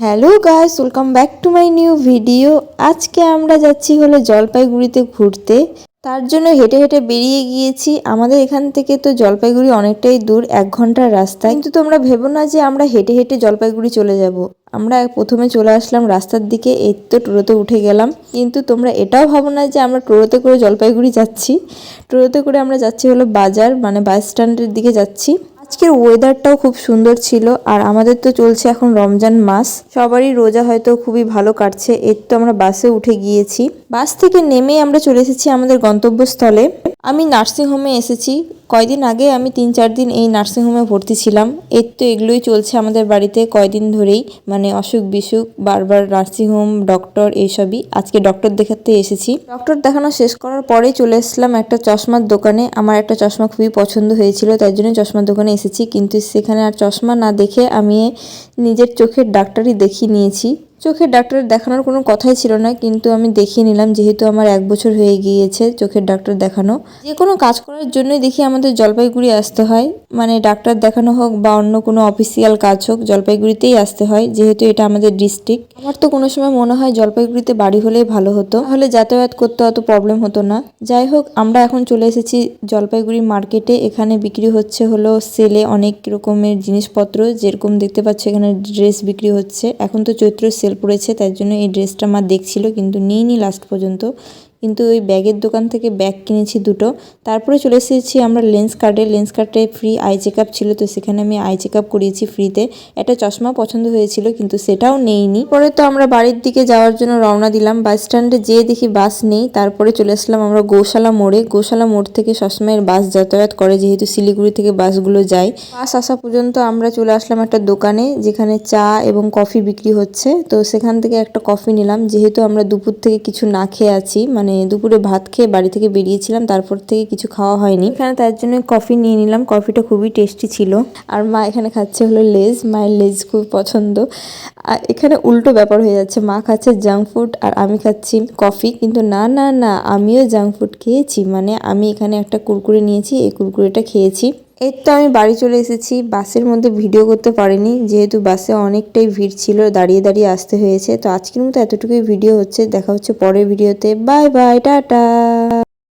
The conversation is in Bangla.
Hello guys, welcome back to my new video. আজকে আমরা যাচ্ছি হলো জলপাইগুড়িতে ঘুরতে। তার জন্য হেঁটে হেঁটে বেরিয়ে গিয়েছি। আমাদের এখান থেকে তো জলপাইগুড়ি অনেকটাই দূর, এক ঘণ্টার রাস্তা। কিন্তু তোমরা ভেবো না যে আমরা হেঁটে হেঁটে জলপাইগুড়ি চলে যাব। আমরা প্রথমে চলে আসলাম রাস্তার দিকে, এই তো টোটোতে উঠে গেলাম। কিন্তু তোমরা এটাও ভাবো না যে আমরা টোটোতে করে জলপাইগুড়ি যাচ্ছি। টোটোতে করে আমরা যাচ্ছি হলো বাজার মানে বাস স্ট্যান্ডের দিকে যাচ্ছি। আজকের ওয়েদারটাও খুব সুন্দর ছিল, আর আমাদের তো চলছে এখন রমজান মাস। সবারই রোজা হয়তো খুবই ভালো কাটছে, এর তো আমরা বাসে উঠে গিয়েছি। বাস থেকে নেমে আমরা চলে এসেছি আমাদের গন্তব্যস্থলে। আমি নার্সিংহোমে এসেছি কয়দিন আগে আমি তিন চার দিন এই নার্সিংহোমে ভর্তি ছিলাম। এর তো এগুলোই চলছে আমাদের বাড়িতে কয়দিন ধরেই। মানে অসুখ বিসুখ, বারবার নার্সিংহোম ডক্টর এইসবই। আজকে ডক্টর দেখাতে এসেছি। ডক্টর দেখানো শেষ করার পরেই চলে এসেছিলাম একটা চশমার দোকানে। আমার একটা চশমা খুবই পছন্দ হয়েছিল, তাই জন্য চশমার দোকানে এসেছি। কিন্তু সেখানে আর চশমা না দেখে আমি নিজের চোখের ডাক্তারই দেখিয়ে নিয়েছি। চোখের ডাক্তার দেখানোর কোনো কথাই ছিল না, কিন্তু আমি দেখিয়ে নিলাম যেহেতু আমার এক বছর হয়ে গিয়েছে চোখের ডাক্তার দেখানো। যে কোনো কাজ করার জন্যই দেখি আমাদের জলপাইগুড়ি আসতে হয় মানে ডাক্তার দেখানো হোক বা অন্য কোনো অফিসিয়াল কাজ হোক, জলপাইগুড়িতেই আসতে হয়, যেহেতু এটা আমাদের ডিস্ট্রিক্ট আমার তো কোনো সময় মনে হয় জলপাইগুড়িতে বাড়ি হলেই ভালো হতো, তাহলে যাতায়াত করতে অত প্রবলেম হতো না। যাই হোক, আমরা এখন চলে এসেছি জলপাইগুড়ি মার্কেটে, এখানে বিক্রি হচ্ছে হলো সেলে অনেক রকমের জিনিসপত্র, যেরকম দেখতে পাচ্ছ এখানে ড্রেস বিক্রি হচ্ছে। এখন তো চৈত্র সেল পড়েছে তার জন্য এই ড্রেসটা আমার দেখছিল কিন্তু নিইনি লাস্ট পর্যন্ত। কিন্তু ওই ব্যাগের দোকান থেকে ব্যাগ কিনেছি দুটো। তারপরে চলে এসেছি আমরা লেন্স কার্ডে। লেন্স কার্ডে ফ্রি আই চেক আপ ছিল, তো সেখানে আমি আই চেক আপ করিয়েছি ফ্রিতে একটা চশমা পছন্দ হয়েছিল, কিন্তু সেটাও নেইনি। পরে তো আমরা বাড়ির দিকে যাওয়ার জন্য রওনা দিলাম। বাস স্ট্যান্ডে যেয়ে দেখি বাস নেই। তারপরে চলে আসলাম আমরা গোশালা মোড়ে। গোশালা মোড় থেকে সবসময়ের বাস যাতায়াত করে, যেহেতু শিলিগুড়ি থেকে বাসগুলো যায়। বাস আসা পর্যন্ত আমরা চলে আসলাম একটা দোকানে, যেখানে চা এবং কফি বিক্রি হচ্ছে। তো সেখান থেকে একটা কফি নিলাম। যেহেতু আমরা দুপুর থেকে কিছু না খেয়ে আছি মানে দুপুরে ভাত খেয়ে বাড়ি থেকে বেরিয়েছিলাম, তারপর থেকে কিছু খাওয়া হয়নি। এখানে তার জন্য কফি নিয়ে নিলাম, কফিটা খুবই টেস্টি ছিল। আর মা এখানে খাচ্ছে হলো লেজ, মায়ের লেজ খুব পছন্দ। আর এখানে উল্টো ব্যাপার হয়ে যাচ্ছে, মা খাচ্ছে জাঙ্ক ফুড আর আমি খাচ্ছি কফি। কিন্তু না না না, আমিও জাঙ্ক ফুড খেয়েছি মানে আমি এখানে একটা কুরকুরে নিয়েছি, এই কুরকুরেটা খেয়েছি। এই তো আমি বাড়ি চলে এসেছি, বাসের মধ্যে ভিডিও করতে পারিনি, যেহেতু বাসে অনেকটাই ভিড় ছিল, দাঁড়িয়ে দাঁড়িয়ে আসতে হয়েছে, তো আজকের মতো এতটুকুই ভিডিও হচ্ছে, দেখা হচ্ছে পরের ভিডিওতে, বাই বাই, টাটা!